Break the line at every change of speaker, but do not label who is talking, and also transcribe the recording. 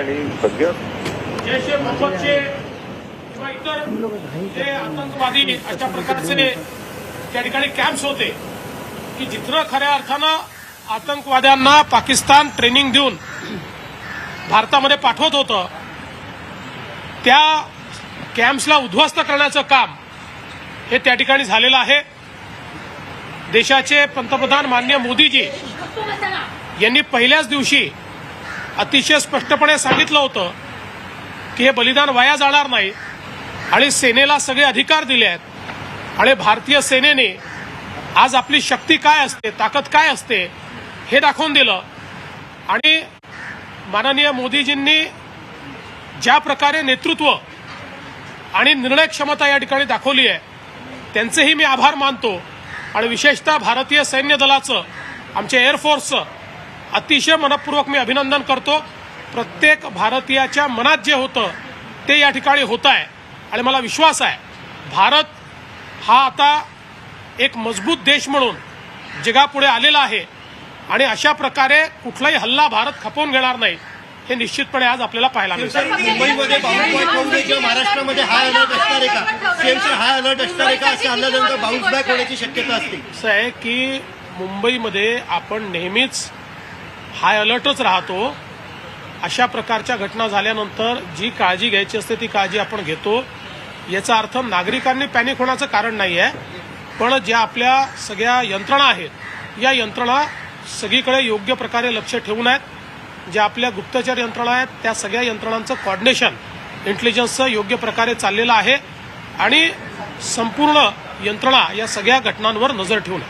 आणि सगळ्या
जैश ए मोहम्मदचे किंवा इतर जे आतंकवादी अशा प्रकारचे त्या ठिकाणी कॅम्प्स होते की जिथं खऱ्या अर्थानं आतंकवाद्यांना पाकिस्तान ट्रेनिंग देऊन भारतामध्ये पाठवत होतं त्या कॅम्प्सला उद्ध्वस्त करण्याचं काम हे त्या ठिकाणी झालेलं आहे. देशाचे पंतप्रधान मान्य मोदीजी यांनी पहिल्याच दिवशी अतिशय स्पष्टपणे सांगितलं होतं की हे बलिदान वाया जाणार नाही आणि सेनेला सगळे अधिकार दिले आहेत. आणि भारतीय सेनेने आज आपली शक्ती काय असते ताकद काय असते हे दाखवून दिलं. आणि माननीय मोदीजींनी ज्या प्रकारे नेतृत्व आणि निर्णय क्षमता या ठिकाणी दाखवली आहे त्यांचेही मी आभार मानतो. आणि विशेषतः भारतीय सैन्य दलाचं आमच्या एअरफोर्सचं अतिशय मनपूर्वक मी अभिनंदन करतो. प्रत्येक भारतीयाच्या मनात जे होतं ते या ठिकाणी होत आहे. आणि मला विश्वास आहे भारत हा आता एक मजबूत देश म्हणून जगापुढे आलेला आहे. आणि अशा प्रकारे कुठलाही हल्ला भारत खपवून घेणार नाही हे निश्चितपणे आज आपल्याला पाहायला मिळतं.
सर मुंबईमध्ये बाउन्स किंवा महाराष्ट्रामध्ये हाय अलर्ट असणार आहे का हाय अलर्ट असणार आहे का? असे हल्ल्यानंतर बाउन्स बॅक होण्याची शक्यता असते.
असं आहे की मुंबईमध्ये आपण नेहमीच हाय अलर्टच राहतो. अशा प्रकारच्या घटना झाल्यानंतर जी काळजी घ्यायची असते ती काळजी आपण घेतो. याचा अर्थ नागरिकांनी पॅनिक होण्याचं कारण नाही आहे पण ज्या आपल्या सगळ्या यंत्रणा आहेत या यंत्रणा सगळीकडे योग्य प्रकारे लक्ष ठेवून आहेत. ज्या आपल्या गुप्तचर यंत्रणा आहेत त्या सगळ्या यंत्रणांचं कॉर्डिनेशन इंटेलिजन्सचं योग्य प्रकारे चाललेलं आहे. आणि संपूर्ण यंत्रणा या सगळ्या घटनांवर नजर ठेवून.